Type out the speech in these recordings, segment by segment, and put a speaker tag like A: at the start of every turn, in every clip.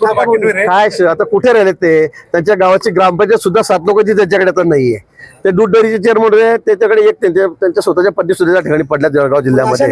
A: काय आता कुठे राहिले ते? त्यांच्या गावाची ग्रामपंचायत सुद्धा सात लोकांची त्यांच्याकडे आता नाहीये. ते दूध डेअरीचे चेअरमन होते त्याच्याकडे एक त्यांच्या त्यांच्या स्वतःच्या पत्नी सुद्धा त्या ठिकाणी पडल्या जळगाव जिल्ह्यामध्ये.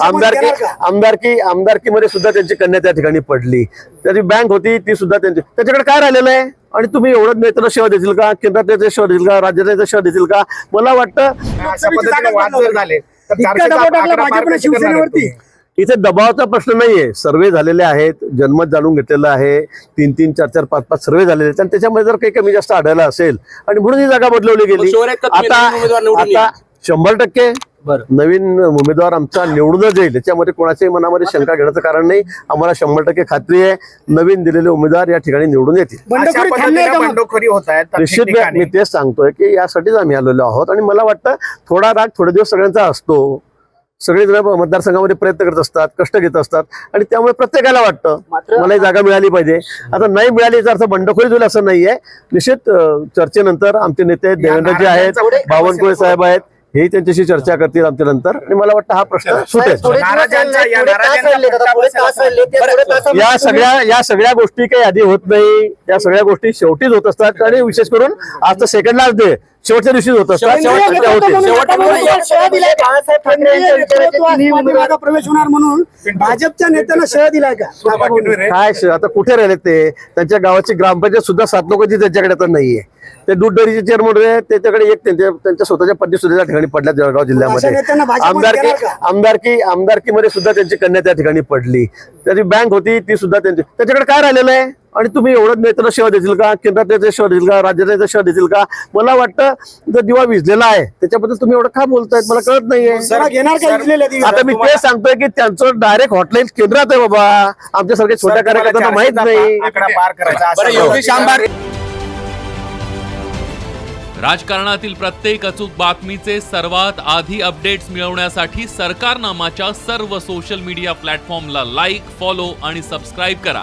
A: आमदारकी? आमदारकी आमदारकीमध्ये सुद्धा त्यांची कन्या त्या ठिकाणी पडली. त्याची बँक होती ती सुद्धा त्यांची त्याच्याकडे काय राहिलेलं आहे? आणि तुम्ही एवढं नेत्याला सेवा देतील का? केंद्रात सेवा देतील का? राज्यात सेवा देतील का? मला वाटतं
B: झाले आहे
C: शिवसेनेवरती?
A: इथे दबावाचा प्रश्न नाहीये. सर्वे झालेले आहेत जनमत जाणून घेतलेलं आहे. तीन तीन चार चार पाच पाच सर्वे झालेले आहेत. आणि त्याच्यामध्ये जर काही कमी जास्त आढळलं असेल आणि म्हणून ही जागा बदलवली गेली. आता आता शंभर टक्के. नवीन उमेदवार आमचा निवडूनच येईल. याच्यामध्ये कोणाच्याही मनामध्ये शंका घेण्याचं कारण नाही. आम्हाला शंभर टक्के खात्री आहे. नवीन दिलेले उमेदवार या ठिकाणी निवडून येतील. निश्चित. मी तेच सांगतोय की यासाठीच आम्ही आलेलो आहोत. आणि मला वाटतं थोडा राग थोडे दिवस सगळ्यांचा असतो. सगळे जण मतदारसंघामध्ये प्रयत्न करत असतात कष्ट घेत असतात आणि त्यामुळे प्रत्येकाला वाटतं मला ही जागा मिळाली पाहिजे. आता नाही मिळाली याचा अर्थ बंडखोरी होईल असं नाहीये. निश्चित चर्चेनंतर आमचे नेते देवेंद्रजी आहेत बावनकुळे साहेब आहेत हेही त्यांच्याशी चर्चा करतील आमच्या नंतर आणि मला वाटतं हा प्रश्न सुटेल.
B: या
A: सगळ्या या सगळ्या गोष्टी काही आधी होत नाही. या सगळ्या गोष्टी शेवटीच होत असतात. आणि विशेष करून आज तर सेकंड लास्ट डे शेवटच्या दिवशीच होत.
C: पाठीमागं प्रवेश होणार म्हणून भाजपच्या नेत्यांना शेळ्या दिलाय का?
A: काय आता कुठे राहिले ते? त्यांच्या गावाची ग्रामपंचायत सुद्धा सात लोकांची त्यांच्याकडे आता नाहीये. ते दूध डेअरीचे चेअरमन होते त्याच्याकडे एक त्यांच्या त्यांच्या स्वतःच्या पत्नी सुद्धा त्या ठिकाणी पडल्या जळगाव जिल्ह्यामध्ये. आमदारकी? आमदारकी आमदारकीमध्ये सुद्धा त्यांची कन्या त्या ठिकाणी पडली. त्याची बँक होती ती सुद्धा त्यांची त्याच्याकडे काय राहिलेलं आहे? आणि तुम्ही एवढं नेत्याला सेवा देतील का? केंद्रात नेते सेवा देतील का? राज्यात नेते सेवा देतील का? मला वाटतं जर दिवा विजलेला आहे त्याच्याबद्दल तुम्ही एवढं का बोलतायत? मला कळत नाहीये? आता मी तेच सांगतोय की त्यांचं डायरेक्ट हॉटलाईन केंद्रात आहे बाबा. आमच्यासारख्या छोट्या कार्यकर्त्यांना माहीत नाही.
D: राजकारणातील प्रत्येक अचूक बातमीचे सर्वात आधी अपडेट्स मिळवण्यासाठी सरकारनामाच्या सर्व सोशल मीडिया प्लॅटफॉर्मला लाईक फॉलो आणि सबस्क्राईब करा.